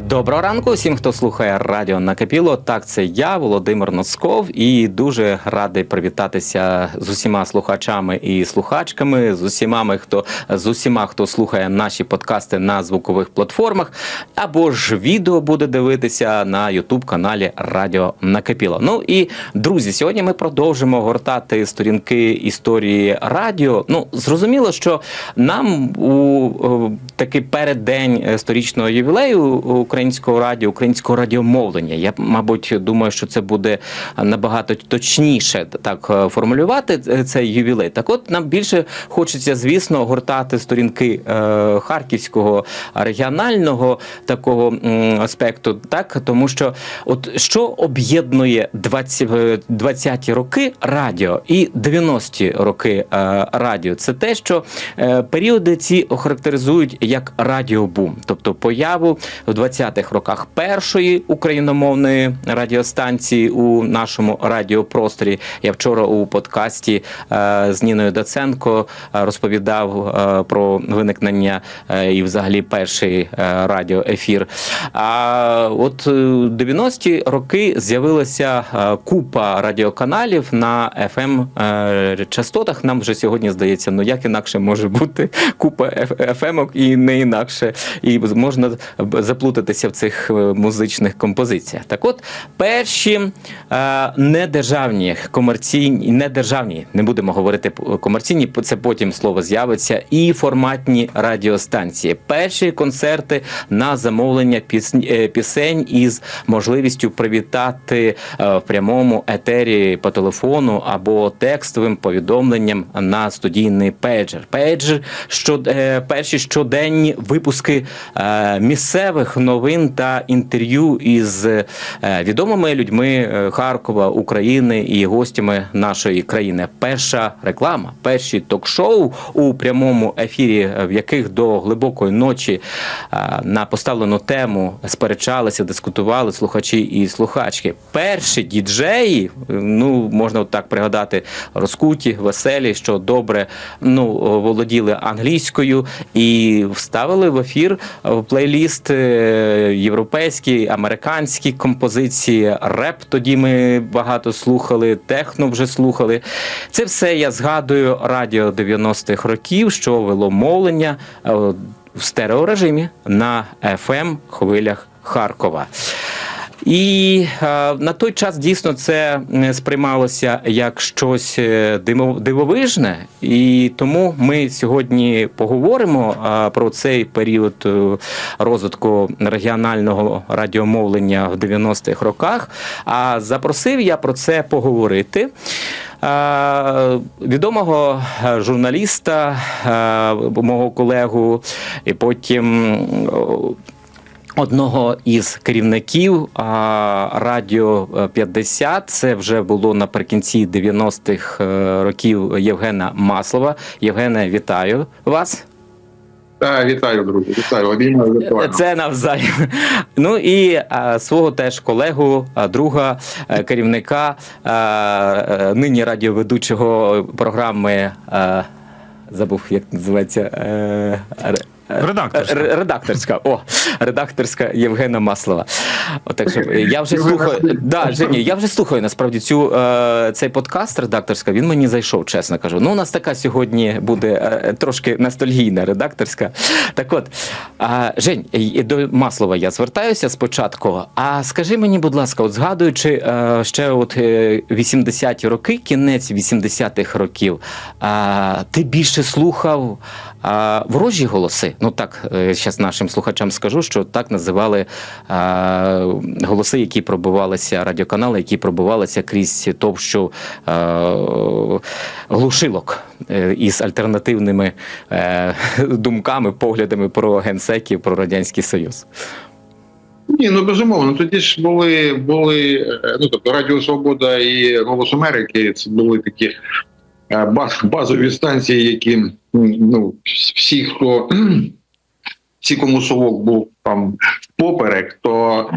Доброго ранку всім, хто слухає радіо Накипіло. Так, це я, Володимир Носков, і дуже радий привітатися з усіма слухачами і слухачками, з усіма, хто з усіма, хто слухає наші подкасти на звукових платформах, або ж відео буде дивитися на Ютуб каналі Радіо Накипіло. Ну і друзі, сьогодні ми продовжимо гортати сторінки історії радіо. Ну зрозуміло, що нам у е, такий переддень е, сторічного ювілею українського радіо, українського радіомовлення. Я мабуть думаю, що це буде набагато точніше так е, формулювати цей ювілей. Так, от нам більше хочеться, звісно, гортати сторінки е, харківського регіонального такого аспекту, так тому що от що об'єднує 20, е, 20-ті роки радіо і 90-ті роки радіо, це те, що періоди ці охарактеризують як радіобум, тобто появу в 20-х роках першої україномовної радіостанції у нашому радіопросторі. Я вчора у подкасті е, з Ніною Доценко е, розповідав е, про виникнення і взагалі перший радіоефір. А от е, 90-ті роки з'явилася купа радіоканалів на fm е, частотах. Нам вже сьогодні здається, ну як інакше може бути купа fm і не інакше, і можна б- заплутатися в цих е, музичних композиціях. Так, от перші е, недержавні комерційні, недержавні, не будемо говорити комерційні, це потім слово з'явиться, і форматні радіостанції. Перші концерти на замовлення пісень, пісень із можливістю привітати е, в прямому етері по телефону або текстовим повідомленням на студійний пейджер. Пейджер що е, перші щоденні випуски е, місцевих новин та інтерв'ю із е, відомими людьми е, Харкова, України і гостями нашої країни. Перша реклама, перші ток-шоу у прямому ефірі, е, в яких до глибокої ночі на поставлену тему сперечалися, дискутували слухачі і слухачки. Перші діджеї, ну можна так пригадати, розкуті, веселі, що добре ну володіли англійською і вставили в ефір плейліст європейські, американські композиції. Реп тоді ми багато слухали, техно вже слухали. Це все я згадую радіо 90-х років, що вело мовлення е, в стереорежимі на fm хвилях Харкова. І е, на той час дійсно це сприймалося як щось е, дивовижне, і тому ми сьогодні поговоримо про цей період е, розвитку регіонального радіомовлення в 90-х роках. А запросив я про це поговорити. Відомого журналіста, мого колегу, і потім Одного із керівників а, Радіо 50, це вже було наприкінці 90-х е, років Євгена Маслова. Євгене, вітаю вас. Так, вітаю, друзі. Вітаю. Обіймаю віртуально. Це навзаєм. Ну і а, свого теж колегу, а, друга е, керівника, а, е, нині радіоведучого програми. а, Забув, як називається. е, ре- Редакторська. Р- Редакторська. О, редакторська Євгена Маслова. Отак, що я вже слухаю. Да, Жені, я вже слухаю насправді цю е, цей подкаст редакторська. Він мені зайшов, чесно кажу. Ну, у нас така сьогодні буде е, трошки ностальгійна редакторська. Так от, е, Жень, до Маслова я звертаюся спочатку. А скажи мені, будь ласка, от згадуючи е, ще от е, 80-ті роки, кінець 80-х років, е, ти більше слухав а, ворожі голоси. Ну так, зараз нашим слухачам скажу, що так називали а, голоси, які пробивалися, радіоканали, які пробивалися крізь товщу а, глушилок е, із альтернативними е, думками, поглядами про генсеків, про Радянський Союз. Ні, ну безумовно. Тоді ж були, були е, ну тобто Радіо Свобода і Голос Америки. Це були такі е, баз, базові станції, які ну всі, хто всі, кому совок був там поперек, то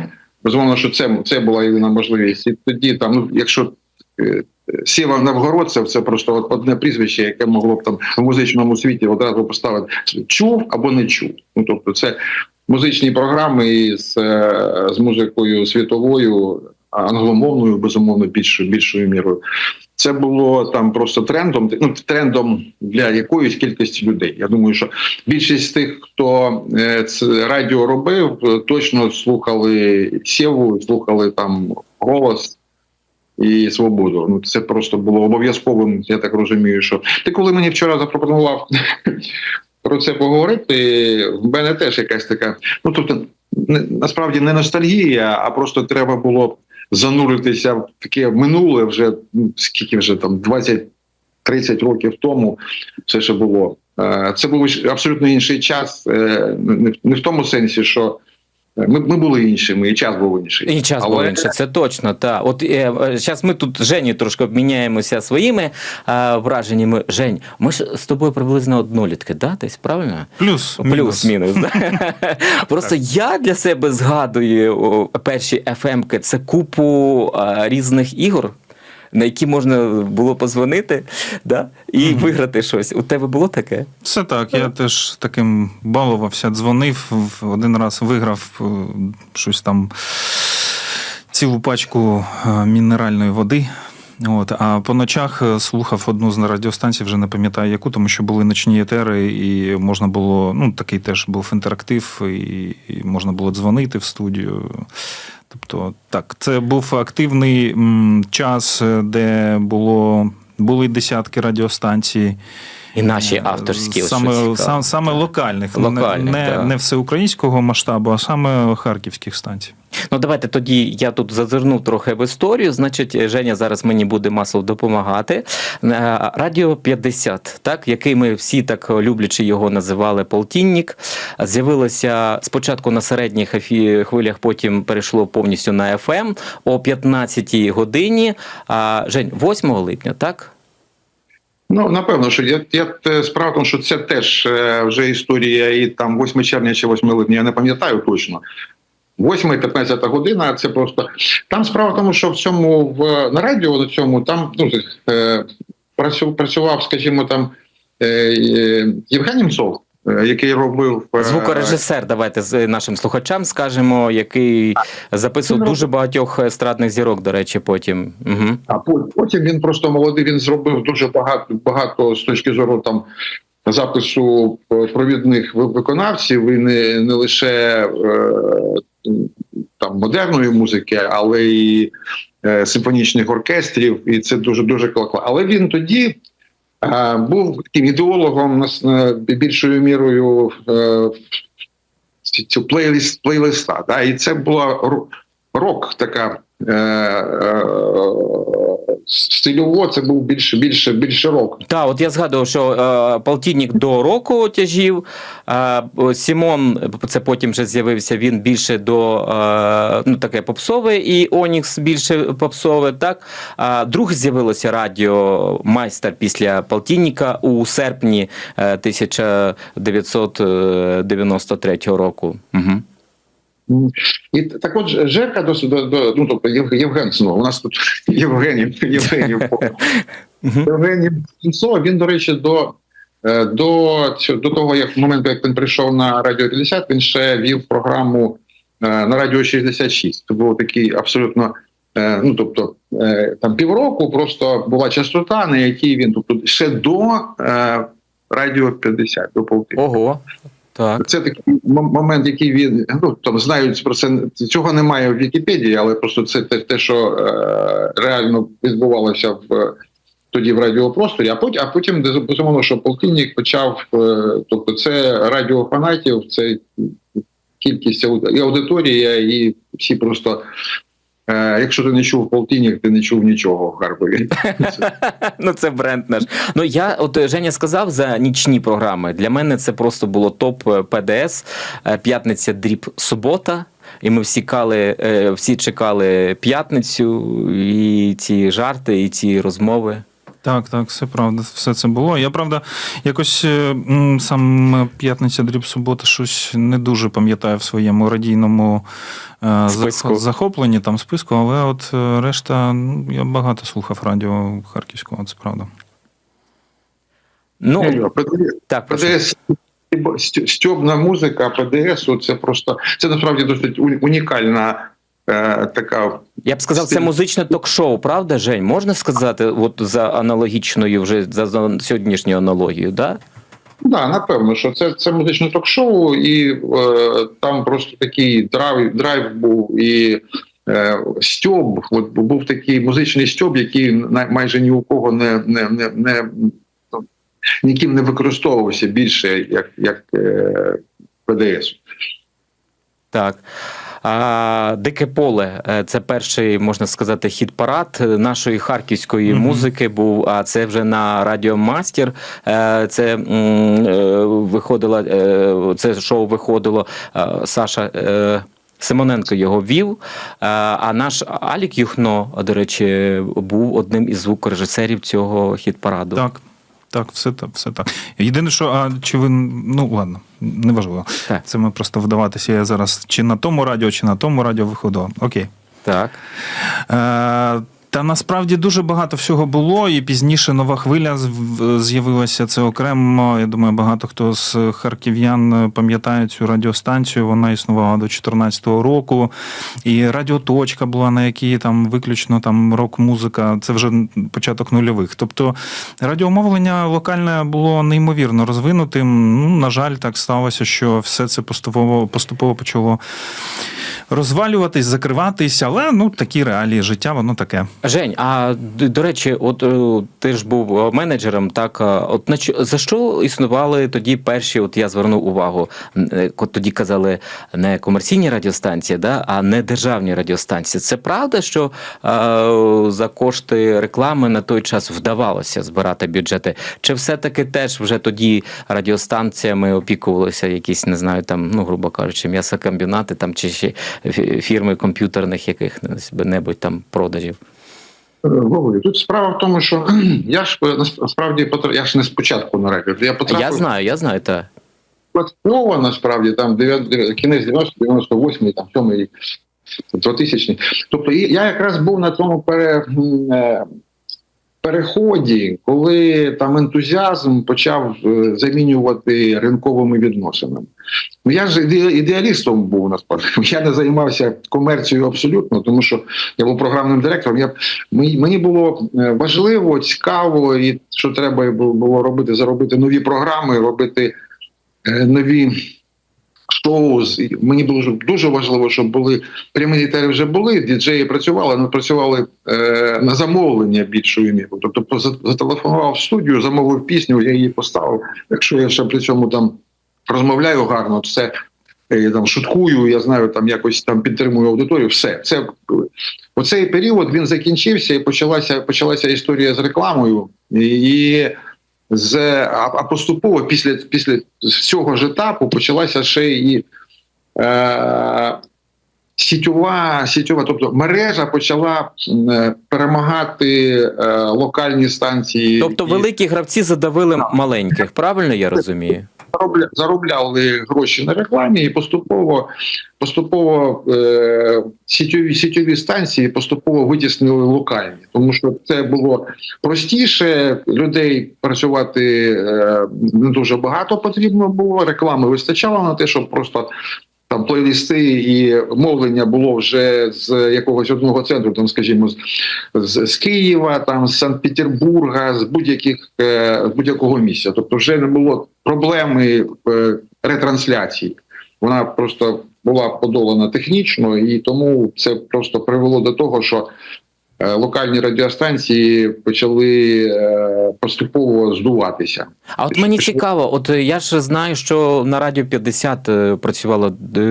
безумовно, що це, це була єдина можливість. І тоді там, ну якщо е, Сєва Новгородцев це просто одне прізвище, яке могло б там в музичному світі одразу поставити. Чув або не чув. Ну тобто, це музичні програми з, е, з музикою світовою, англомовною, безумовно, більшою більшою мірою. Це було там просто трендом, ну трендом для якоїсь кількості людей. Я думаю, що більшість тих, хто це радіо робив, точно слухали Сєву, слухали там голос і свободу. Ну це просто було обов'язковим. Я так розумію, що ти коли мені вчора запропонував про це поговорити, в мене теж якась така. Ну тобто, не, насправді не ностальгія, а просто треба було зануритися в таке минуле вже ну, скільки вже там 20-30 років тому. Все ще було. Е, Це був абсолютно інший час, е, не- не в тому сенсі, що ми, ми були іншими, і час був інший. І час Але- був інший, це точно. Та. От е, зараз ми тут Жені трошки обміняємося своїми е, враженнями. Жень, ми ж з тобою приблизно однолітки, да? Десь, правильно? Плюс, Плюс-мінус. Просто я для себе згадую перші FM-ки це купу е, різних ігор. На які можна було позвонити да? і Мгм. виграти щось. У тебе було таке? Все так. Я теж таким балувався, дзвонив. Один раз виграв е, щось там цілу пачку е, мінеральної води. От, а по ночах е, слухав одну з радіостанцій, вже не пам'ятаю яку, тому що були ночні етери, і можна було, ну такий теж був інтерактив, і, можна було дзвонити в студію. Тобто, так, це був активний час, е, де було, були десятки радіостанцій. І наші авторські. Саме, сам, саме локальних, не- Локальних, не, так. не всеукраїнського масштабу, а саме харківських станцій. Ну, давайте тоді я тут зазирнув трохи в історію. Значить, Женя зараз мені буде масло допомагати. Е, Радіо 50, так, який ми всі так люблячи його називали полтінник, з'явилося спочатку на середніх хвилях, потім перейшло повністю на FM о 15 годині. А, Жень, 8 липня, так? Ну, напевно, що я, я справа в тому, що це теж е, вже історія і там 8 червня чи 8 липня, я не пам'ятаю точно. 8 15 година, це просто. Там справа в тому, що в цьому в на радіо на цьому там ну, е, працював, скажімо, там е, е, Євген Німцов, який робив е, Звукорежисер, давайте з нашим слухачам скажемо, який записував дуже багатьох естрадних зірок, до речі, потім. Угу. А потім він просто молодий. Він зробив дуже багато багато з точки зору там запису е, провідних виконавців, і не, не лише е, там модерної музики, але і е, симфонічних оркестрів. І це дуже дуже класно. Але він тоді. Був таким ідеологом нас більшою мірою е, цю плейлист плейлиста. Да? І це була ро- рок така е, е, стильово, це був більше більше більше рок. Так, от я згадував, що е, полтинник до року тяжів. Е, Сімон, це потім вже з'явився, він більше до е, ну, таке попсове, і Онікс більше попсове. Так? А друге з'явилося радіо майстер після полтинника у серпні е, 1993 року. Угу. І так от Жека до, до, до ну тобто Євген знову. У нас тут Євгенів Євгенів Сенцов, він, до речі, до, е, до, до того, як в момент, як він прийшов на Радіо 50, він ще вів програму е, на Радіо 66. Це був такий абсолютно. е, Ну, тобто, там півроку просто була частота, на якій він, тобто, ще до е, Радіо 50, до полтинника. Ого. Так. Це такий момент, який він ну там знають про це. Цього немає в Вікіпедії, але просто це те, те що е, реально відбувалося в тоді в радіопросторі. А потім, а потім безумовно, що полтинник почав. Е, тобто, це радіо фанатів, це кількість і аудиторія, і всі просто. Е, якщо ти не чув полтинник, ти не чув нічого в Харкові. Ну, це бренд наш. Ну я от Женя сказав за нічні програми. Для мене це просто було топ е, ПДС, е, п'ятниця, дріб, субота. І ми всі кали, всі чекали п'ятницю, і ці жарти, і ці розмови. Так, так, все правда, все це було. Я правда, якось е, сам п'ятниця дріб субота щось не дуже пам'ятаю в своєму радійному е, Списку. захопленні там списку, але от е, решта, ну, я багато слухав радіо Харківського, це правда. Ну, ПДС так. ПДС стьобна музика, ПДС це просто це насправді досить унікальна е, така. Я б сказав, це музичне ток-шоу, правда, Жень? Можна сказати, от за аналогічною вже за, сьогоднішньою аналогією, да? Да, напевно, що це, це музичне ток-шоу, і е, там просто такий драйв, драйв був і. Е, стьоб, от був такий музичний стьоб, який майже ні у кого не, не, не, не ніким не використовувався більше, як, як е, ПДС. Так. А, Дике поле е, це перший, можна сказати, хіт-парад нашої харківської Мгм. музики був. А це вже на Радіо Мастер. Е, Це е, виходило, е, це шоу виходило Саша. Симоненко його вів, а наш Алік Юхно, до речі, був одним із звукорежисерів цього хіт-параду. Так, так, все так, все так. Єдине, що, а чи ви. Ну, ладно, неважливо. Так. Це ми просто вдаватися. Я зараз чи на тому радіо, чи на тому радіо виходила. Окей. Так. Е, Та насправді дуже багато всього було, і пізніше нова хвиля з'явилася. Це окремо. Я думаю, багато хто з харків'ян пам'ятає цю радіостанцію. Вона існувала до 2014 року. І радіоточка була, на якій там виключно там рок-музика. Це вже початок нульових. Тобто радіомовлення локальне було неймовірно розвинутим. Ну, на жаль, так сталося, що все це поступово поступово почало розвалюватись, закриватись, але ну такі реалії життя, воно таке. Жень, а до речі, от е, ти ж був е, менеджером, так е, от на за що існували тоді перші? От я звернув увагу, от тоді казали не комерційні радіостанції, да, а не державні радіостанції. Це правда, що е, за кошти реклами на той час вдавалося збирати бюджети? Чи все-таки теж вже тоді радіостанціями опікувалися якісь, не знаю, там, ну грубо кажучи, м'ясокомбінати там чи ще фі- фірми комп'ютерних яких-небудь там продажів? Е, Говорю, тут справа в тому, що я ж е, насправді я ж не спочатку на рекорд. Я потрапив Я знаю, я знаю, так. випадково, насправді, там дев'ят- дев'ят- кінець 90 98 там 7 рік, 2000 Тобто я якраз був на тому пере, е, переході, коли там ентузіазм почав замінювати ринковими відносинами. Ну я ж ідеалістом був насправді. Я не займався комерцією абсолютно, тому що я був програмним директором. Я мені, було е, важливо, цікаво, і що треба було робити, заробити нові програми, робити е, нові шоу. Мені було дуже важливо, щоб були прямі дітей вже були, діджеї працювали, але працювали е, на замовлення більшою мірою. Тобто зателефонував в студію, замовив пісню, я її поставив. Якщо я ще при цьому там розмовляю гарно, все. е, Там шуткую, я знаю, там якось там підтримую аудиторію. Все це оцей період він закінчився, і почалася почалася історія з рекламою. І з а, поступово після після цього ж етапу почалася ще і е, сітьова, сітьова, тобто мережа почала е, перемагати е, локальні станції. Тобто великі гравці задавили маленьких, правильно я розумію? Заробля- заробляли гроші на рекламі, і поступово поступово е, сітьові сітьові станції поступово витіснили локальні, тому що це було простіше. Людей працювати е, не дуже багато потрібно було. Реклами вистачало на те, щоб просто. Там плейлісти і мовлення було вже з якогось одного центру, там, скажімо, з, з, Києва, там з Санкт-Петербурга, з будь-яких е, з будь-якого місця. Тобто, вже не було проблеми е, ретрансляції. Вона просто була подолана технічно, і тому це просто привело до того, що локальні радіостанції почали е, поступово здуватися. А от мені цікаво, от е, я ж знаю, що на Радіо 50 е, працювало е,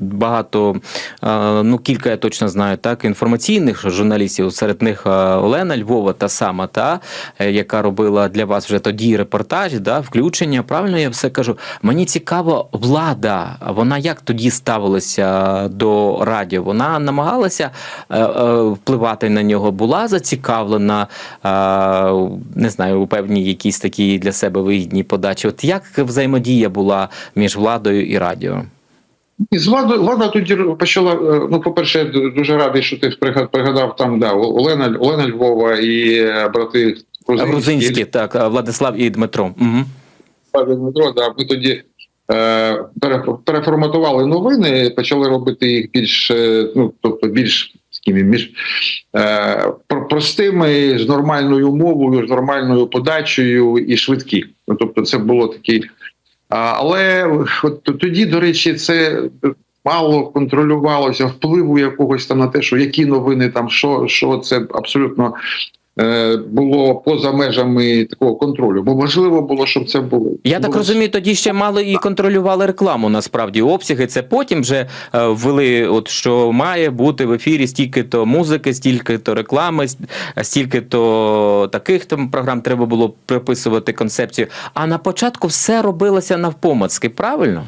багато, е, ну кілька я точно знаю, так, інформаційних журналістів. Серед них е, Олена Львова, та сама, та, е, яка робила для вас вже тоді репортаж, да, включення. Правильно я все кажу. Мені цікаво, влада, вона як тоді ставилася до радіо? Вона намагалася е, е, впливати впливати на нього, була зацікавлена, не знаю, у певній якійсь такій для себе вигідній подачі. От як взаємодія була між владою і радіо? І з влада, влада тоді почала. е, Ну, по-перше, я дуже радий, що ти пригадав там да, Олена, Олена Львова і е, брати Грузинські. Грузинські, так, Владислав і Дмитро. Угу. Дмитро, да, ми тоді е, переформатували новини, почали робити їх більш, ну тобто більш такими між е, простими, з нормальною мовою, з нормальною подачею і швидкі. Ну, тобто, це було такий. Але от тоді, до речі, це мало контролювалося впливу якогось там на те, що які новини там, що, що це абсолютно. Е, Було поза межами такого контролю, бо важливо було, щоб це було. Я так розумію, тоді ще мало і контролювали рекламу. Насправді обсяги. Це потім вже е, ввели, от що має бути в ефірі стільки-то музики, стільки-то реклами, стільки-то таких там програм треба було приписувати концепцію. А на початку все робилося навпомацьки, правильно?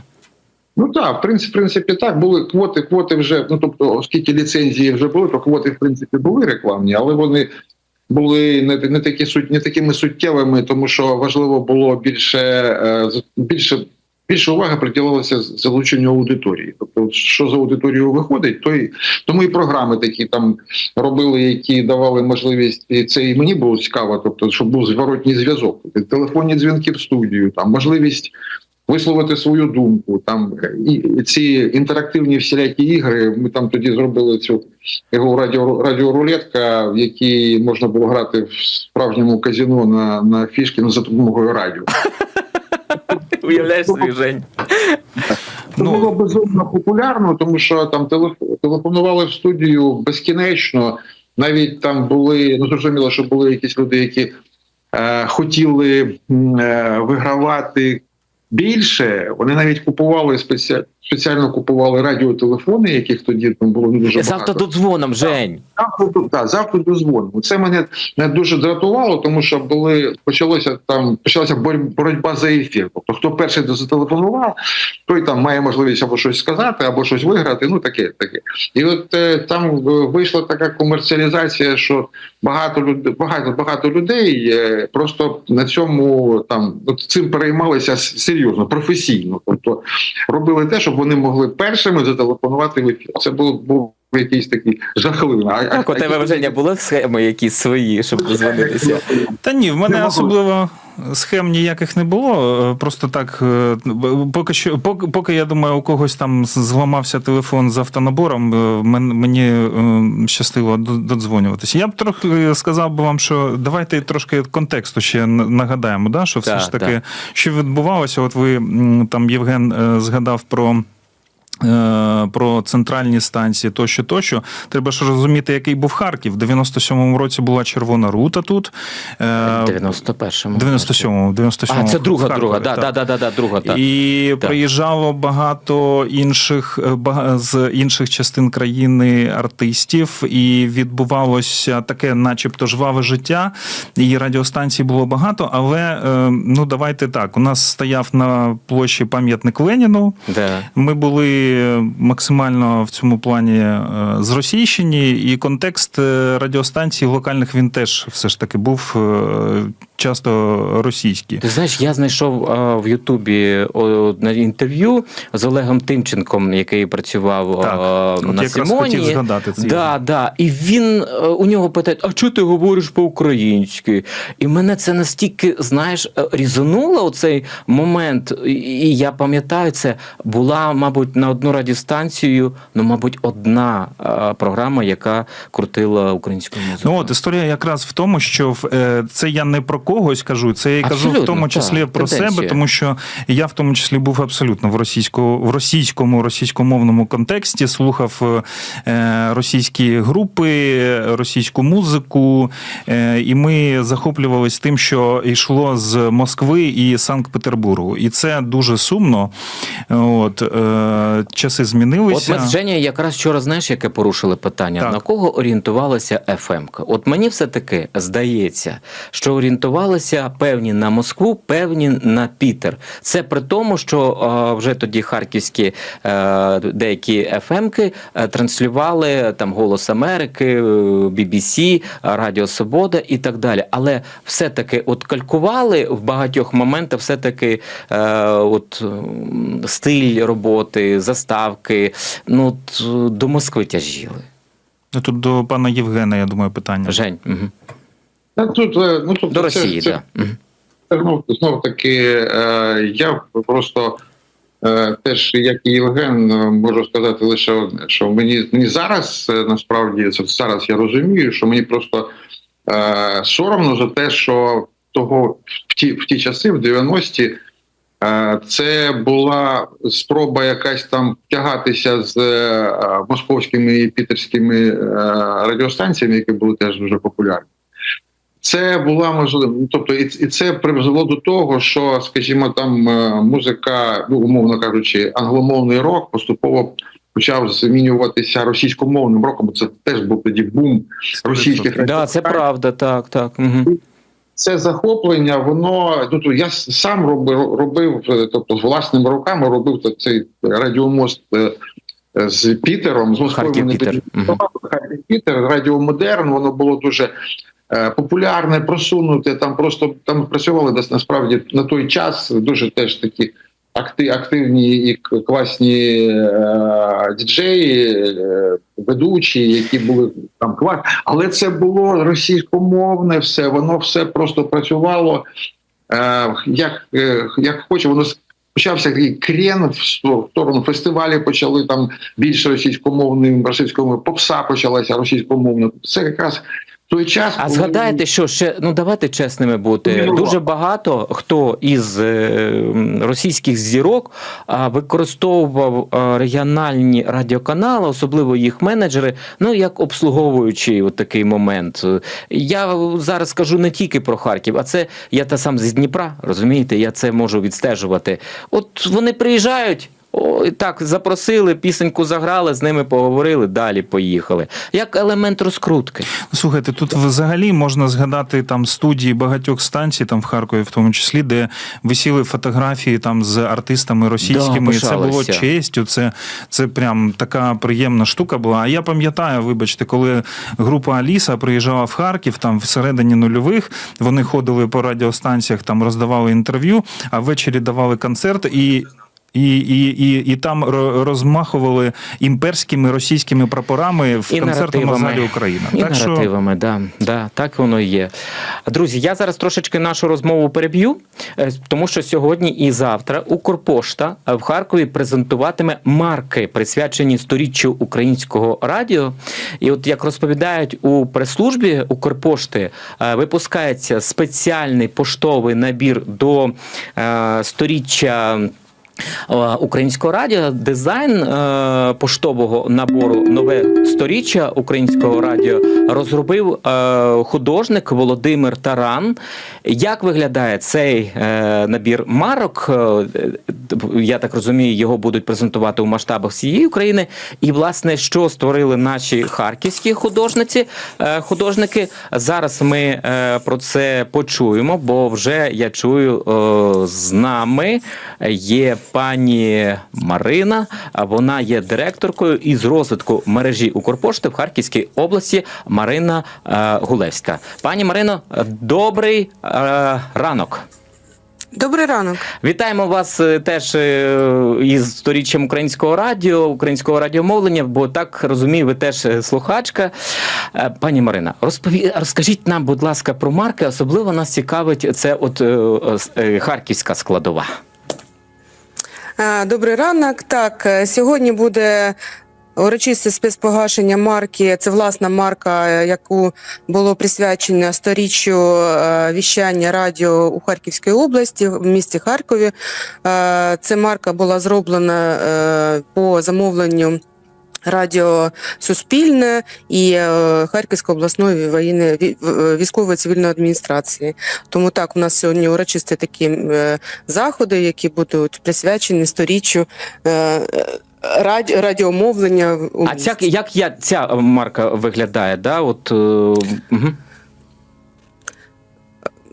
Ну так, в принципі, в принципі, так були квоти. Квоти вже ну тобто, оскільки ліцензії вже були, то квоти в принципі були рекламні, але вони були не, не такі суть, не такими суттєвими, тому що важливо було більше е, більше. Більше уваги приділилося залученню аудиторії. Тобто, що за аудиторією виходить, то й тому і програми такі там робили, які давали можливість, і це і мені було цікаво. Тобто, щоб був зворотній зв'язок, телефонні дзвінки в студію, там можливість висловити свою думку. Там і ці інтерактивні всілякі ігри. Ми там тоді зробили цю його радіо радіорулетка, в якій можна було грати в справжньому казіно на, на фішки ну, за допомогою радіо. Уявляєш собі, Жень? Це Ну. було безумно популярно, тому що там телеф- телефонували в студію безкінечно. Навіть там були, ну зрозуміло, що були якісь люди, які е, хотіли е, вигравати більше. Вони навіть купували спеці... спеціально купували радіотелефони, яких тоді там було не дуже З багато. автододзвоном, Жень. Так, завтра дозвонимо. Це мене не дуже дратувало, тому що були почалося там почалася боротьба за ефір. Тобто, хто перший зателефонував, той там має можливість або щось сказати, або щось виграти. Ну таке, таке. І от е, там вийшла така комерціалізація, що багато людей, багато багато людей е, просто на цьому там от цим переймалися с- серйозно, професійно. Тобто робили те, щоб вони могли першими зателефонувати в ефір. Це був був якийсь такий жахливий. А- Так, у тебе тебе не були схеми якісь свої, щоб дозвонитися? Та ні, в мене особливо схем ніяких не було. Е, Просто так, е, поки що, поки, поки я думаю, у когось там зламався телефон з автонабором, е, мені щастило додзвонюватися. Я б трохи сказав би вам, що давайте трошки контексту ще нагадаємо, да, що все Так, ж таки, так. що відбувалося. От ви там Євген згадав про. Е, Про центральні станції тощо, тощо. Треба ж розуміти, який був Харків. В 97-му році була червона рута тут. Е, В 91-му. 97-му, 97-му. А, це друга, Харкові, друга, да, да, да, да, да, друга, так. І Так. приїжджало багато інших е, з інших частин країни артистів, і відбувалося таке, начебто, жваве життя. І радіостанцій було багато, але ну давайте так. У нас стояв на площі пам'ятник Леніну. Да. Ми були максимально в цьому плані е, зросійщені, і контекст е, радіостанцій локальних він теж все ж таки був е, часто російський. Ти знаєш, я знайшов в Ютубі одне інтерв'ю з Олегом Тимченком, який працював Так, от на якраз Сімоні. хотів згадати це. Да, да. І він у нього питає: а чого ти говориш по-українськи? І мене це настільки, знаєш, різонуло у цей момент. І я пам'ятаю, це була, мабуть, на одну радіостанцію, ну, мабуть, одна програма, яка крутила українську музику. Ну от історія якраз в тому, що в- е, це я не про когось кажу, це я кажу Абсолютно, в тому числі так, про тенденція. себе, тому що я в тому числі був абсолютно в російсько, в російському російськомовному контексті, слухав е, російські групи, російську музику, е, і ми захоплювалися тим, що йшло з Москви і Санкт-Петербургу. І це дуже сумно. От часи змінилися. От ми з Женєю якраз вчора знаєш, яке порушили питання. Так. На кого орієнтувалася ФМ? От мені все таки здається, що орієнтувалися певні на Москву, певні на Пітер. Це при тому, що е, вже тоді харківські е, деякі ФМки е, транслювали там Голос Америки, е, BBC, Радіо Свобода і так далі. Але все-таки от калькували в багатьох моментах, все-таки е, от стиль роботи, заставки. Ну до Москви тяжіли. Ну, Тут до пана Євгена, я думаю, питання. Жень, угу. Та тут, е, ну, тобто до це- Росії, так. Да. Мгм. Знов, таки, е, я просто е, теж, як і Євген, можу сказати лише одне, що мені, мені зараз насправді зараз я розумію, що мені просто е, соромно за те, що того в ті, в ті часи, в 90-ті, е, це була спроба якась там тягатися з е, московськими і пітерськими е, радіостанціями, які були теж дуже популярні. Це була можливо, ну, тобто, і, це призвело до того, що, скажімо, там е, музика, ну умовно кажучи, англомовний рок поступово почав змінюватися російськомовним роком. Це теж був тоді бум російських Да, це правда, так, так. Угу. Це захоплення, воно тут я сам робив, робив, е, тобто з власними руками робив цей радіомост е, з Пітером, з Москвою. Пітер. Пітер, Радіо воно було дуже е, популярне, просунуте. Там просто там працювали десь насправді на той час дуже теж такі. Акти- Активні і класні е, діджеї, е, ведучі, які були там класні. Але це було російськомовне все, воно все просто працювало е, як, е, як хоче. Воно почався такий крен в сторону фестивалі, почали там більше російськомовним, російськомовним, попса почалася російськомовна. Це якраз той час. А згадайте, що ще ну давайте чесними бути. Дуже багато хто із е, російських зірок використовував регіональні радіоканали, особливо їх менеджери, ну як обслуговуючий от такий момент. Я зараз скажу не тільки про Харків, а це я та сам з Дніпра, розумієте, я це можу відстежувати. От вони приїжджають. О, так запросили, пісеньку заграли, з ними поговорили, далі поїхали. Як елемент розкрутки. Слухайте, тут взагалі можна згадати там студії багатьох станцій, там в Харкові, в тому числі, де висіли фотографії там з артистами російськими. Да, і це було честю. Це, це прям така приємна штука була. А я пам'ятаю, вибачте, коли група Аліса приїжджала в Харків, там всередині нульових, вони ходили по радіостанціях, там роздавали інтерв'ю, а ввечері давали концерт і. І, і, і, і там розмахували імперськими російськими прапорами в І концертному наративами. залі Україна. І так що да, да, так воно і є. Друзі, я зараз трошечки нашу розмову переб'ю, е, тому що сьогодні і завтра Укрпошта в Харкові презентуватиме марки, присвячені сторіччю українського радіо. І от як розповідають у прес-службі Укрпошти, е, випускається спеціальний поштовий набір до е, сторіччя. Е, Українського радіо дизайн е, поштового набору нове сторіччя українського радіо розробив е, художник Володимир Таран. Як виглядає цей набір марок? Я так розумію, його будуть презентувати у масштабах всієї України. І власне, що створили наші харківські художниці, художники. Зараз ми про це почуємо, бо вже я чую з нами є пані Марина. Вона є директоркою із розвитку мережі Укрпошти в Харківській області. Марина е, Гулевська. Пані Марино, добрий е, ранок. Добрий ранок. Вітаємо вас е, теж із сторіччям українського радіо, українського радіомовлення, бо так розумію, ви теж слухачка. Пані Марина, розпові... розкажіть нам, будь ласка, про марки. Особливо нас цікавить це от харківська складова. Е, Добрий ранок. Так, е, сьогодні буде урочисте спецпогашення марки. Це власна марка, е, яку було присвячено сторіччю віщання радіо у Харківській області, в місті Харкові. Ця марка була зроблена по замовленню. Радіо Суспільне і е, Харківської обласної воєнної ві- військової цивільної адміністрації. Тому так, у нас сьогодні урочисті такі е, заходи, які будуть присвячені сторіччю е, е, раді- радіомовлення. А ця, як я, ця марка виглядає? Да? От, е, угу.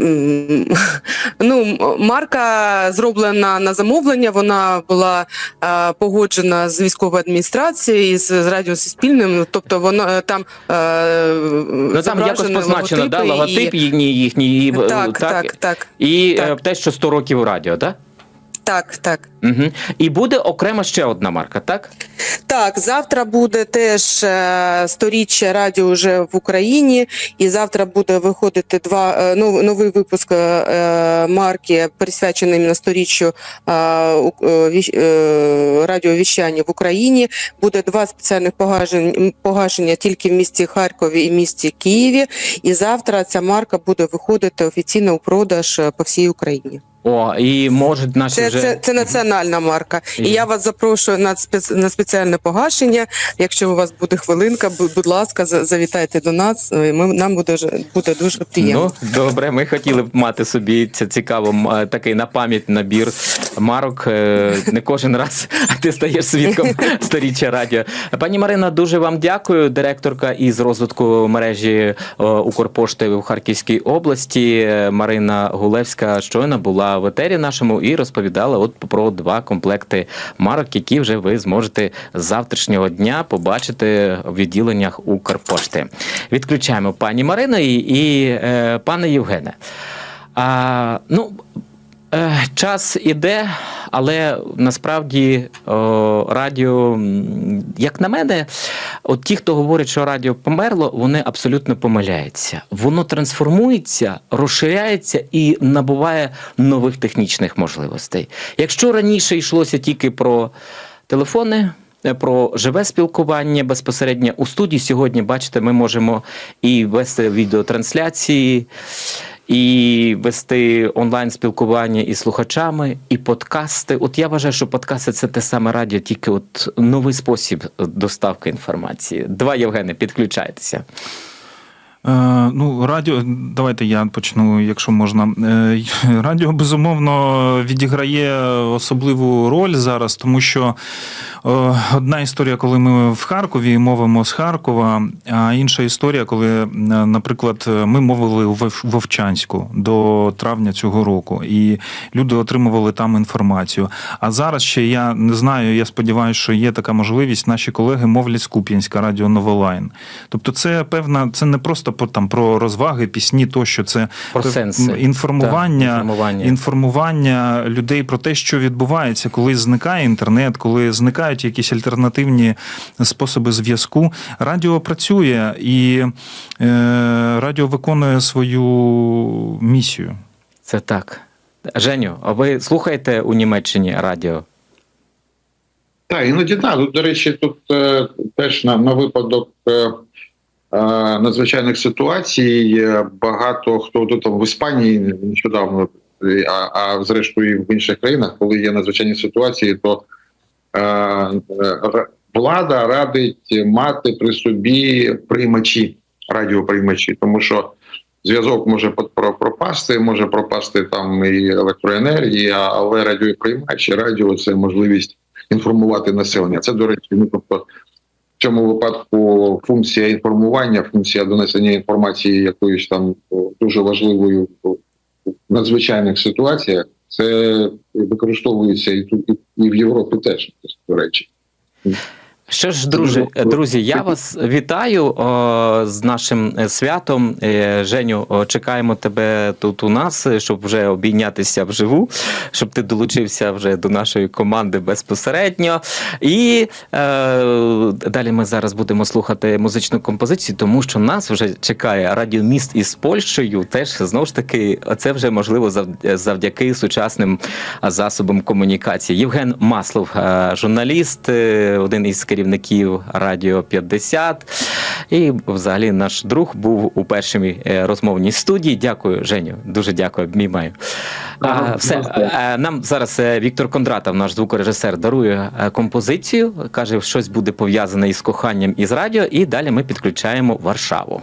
Ну, марка зроблена на замовлення. Вона була е, погоджена з військовою адміністрацією і з, з радіо Суспільним. Тобто воно е, там е, Ну там якось зображені логотип да, логотип і... їхній, їхній, і, е, Так, так, так, І так. е, те, що 100 років радіо, так? Так, так. Угу. І буде окремо ще одна марка, так? Так, завтра буде теж е, сторіччя радіо вже в Україні, і завтра буде виходити два е, нов- новий випуск е, марки, присвячений на сторіччю радіовіщання в Україні. Буде два спеціальних погашення тільки в місті Харкові і місті Києві. І завтра ця марка буде виходити офіційно у продаж по всій Україні. О, і можуть наші Це, вже. це, це національна марка. І- І я вас запрошую на спец, на спеціальне погашення. Якщо у вас буде хвилинка, бу- будь ласка, завітайте до нас. Ми нам буде буде дуже приємно. Ну, добре, ми хотіли б мати собі це цікаво, е, такий на пам'ять набір марок. Е, Не кожен раз ти стаєш свідком сторіччя радіо. Пані Марина, дуже вам дякую. Директорка із розвитку мережі е, Укрпошти в Харківській області. Марина Гулевська щойно була в етері нашому і розповідала от про два комплекти марок, які вже ви зможете з завтрашнього дня побачити в відділеннях Укрпошти. Відключаємо пані Марину і, і е, пане Євгене. А, ну, час іде, але насправді радіо, як на мене, от ті, хто говорить, що радіо померло, вони абсолютно помиляються. Воно трансформується, розширяється і набуває нових технічних можливостей. Якщо раніше йшлося тільки про телефони. е, Про живе спілкування безпосередньо у студії. Сьогодні, бачите, ми можемо і вести відеотрансляції, і вести онлайн спілкування із слухачами, і подкасти. От я вважаю, що подкасти це те саме радіо, тільки от новий спосіб доставки інформації. Два Євгени, підключайтеся. Е, ну, радіо, давайте я почну, якщо можна. Е, радіо, безумовно, відіграє особливу роль зараз, тому що одна історія, коли ми в Харкові мовимо з Харкова, а інша історія, коли, е, наприклад, ми мовили Вов- Вовчанську до травня цього року, і люди отримували там інформацію. А зараз ще я не знаю, я сподіваюся, що є така можливість. Наші колеги мовлять з Куп'янська, радіо Новолайн. Тобто, це певна, це не просто про там про розваги, пісні, тощо це Про сенси. інформування, Так, інформування. інформування людей про те, що відбувається, коли зникає інтернет, коли зникають якісь альтернативні способи зв'язку. Радіо працює і е, радіо виконує свою місію. Це так. Женю, а ви слухаєте у Німеччині радіо? Так, іноді так. Тут, до речі, тут е, теж на, на випадок е, е, надзвичайних ситуацій е, багато хто тут там в Іспанії нещодавно, а, а зрештою і в інших країнах, коли є надзвичайні ситуації, то влада радить мати при собі приймачі, радіоприймачі, тому що. Зв'язок може про- пропасти, може пропасти там і електроенергія, але радіоприймач, і радіо це можливість інформувати населення. Це, до речі, ну тобто в цьому випадку функція інформування, функція донесення інформації якоюсь там дуже важливою в надзвичайних ситуаціях, це використовується і тут, і в Європі теж, до речі. Що ж, друзі, друзі, я вас вітаю о, з нашим е, святом. Е, Женю, о, чекаємо тебе тут у нас, е, щоб вже обійнятися вживу, щоб ти долучився вже до нашої команди безпосередньо. І е, далі ми зараз будемо слухати музичну композицію, тому що нас вже чекає радіоміст із Польщею. Теж знову ж таки, це вже можливо завдяки сучасним засобам комунікації. Євген Маслов, журналіст, один із керівників Радіо 50. І взагалі наш друг був у першій е, розмовній студії. Дякую, Женю. Дуже дякую, обіймаю. Ага, все, е, нам зараз е, Віктор Кондратов, наш звукорежисер, дарує композицію. каже, щось буде пов'язане із коханням із радіо, і далі ми підключаємо Варшаву.